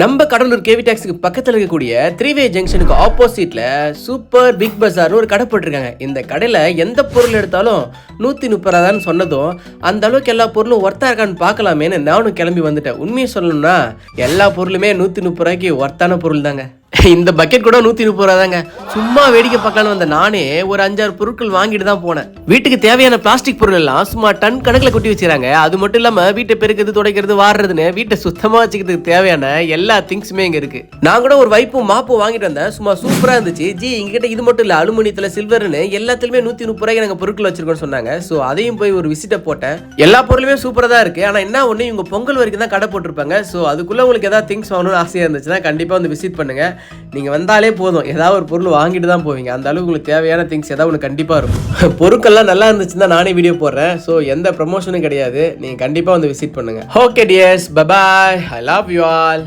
நம்ம கடலூர் கேவி டாக்ஸுக்கு பக்கத்தில் இருக்கக்கூடிய த்ரீவே ஜங்ஷனுக்கு ஆப்போசிட்ல சூப்பர் பிக் பஜார்னு ஒரு கடை போட்டிருக்காங்க. இந்த கடையில் எந்த பொருள் எடுத்தாலும் நூற்றி முப்பது ரூபான்னு சொன்னதும் அந்த அளவுக்கு எல்லா பொருளும் ஒர்த்தா இருக்கான்னு பார்க்கலாமேன்னு நானும் கிளம்பி வந்துட்டேன். உண்மையை சொல்லணும்னா எல்லா பொருளுமே நூற்றி முப்பது ரூபாய்க்கு ஒர்த்தான பொருள் தாங்க இந்த பக்கெட் கூட நூற்றி முப்பது ரூபா தாங்க சும்மா வேடிக்கை பார்க்கலான்னு வந்த நானே ஒரு அஞ்சாறு பொருட்கள் வாங்கிட்டு தான் போனேன். வீட்டுக்கு தேவையான பிளாஸ்டிக் பொருள் எல்லாம் சும்மா டன் கணக்கில் கொட்டி வச்சுறாங்க அது மட்டும் இல்லாமல் வீட்டை பெருக்கிறது துடைக்கிறது வாடுறதுன்னு வீட்டை சுத்தமாக வச்சுக்கிறதுக்கு தேவையான எல்லா திங்ஸுமே இங்கே இருக்கு. நான் கூட ஒரு வைப்பும் மாப்பும் வாங்கிட்டு வந்தேன். சும்மா சூப்பராக இருந்துச்சு. ஜி எங்ககிட்ட இது மட்டும் இல்லை அலுமினியத்தில் சில்வர்னு எல்லாத்துலயுமே நூற்றி முப்பது ரூபாய்க்கு நாங்கள் பொருட்கள் வச்சிருக்கோம்னு சொன்னாங்க. ஸோ அதையும் போய் ஒரு விசிட்டை போட்டேன். எல்லா பொருளுமே சூப்பராக தான் இருக்கு. ஆனால் என்ன ஒன்று இவங்க பொங்கல் வரைக்கும் தான் கடை போட்டிருப்பாங்க. ஸோ அதுக்குள்ள உங்களுக்கு ஏதாவது திங்ஸ் வாங்கணும்னு ஆசையாக இருந்துச்சுன்னா கண்டிப்பாக வந்து விசிட் பண்ணுங்க. நீங்க வந்தாலே போதும். ஏதாவது ஒரு பொருள் வாங்கிட்டு தான் போவீங்க. அந்த அளவுக்கு உங்களுக்கு தேவையான திங்ஸ் ஏதாவது ஒன்று கண்டிப்பாக இருக்கும். பொருட்கள்லாம் நல்லா இருந்துச்சுன்னா நானே வீடியோ போடுறேன். ஸோ எந்த ப்ரமோஷனும் கிடையாது. நீங்கள் கண்டிப்பாக வந்து விசிட் பண்ணுங்க. Okay dears bye bye I love you all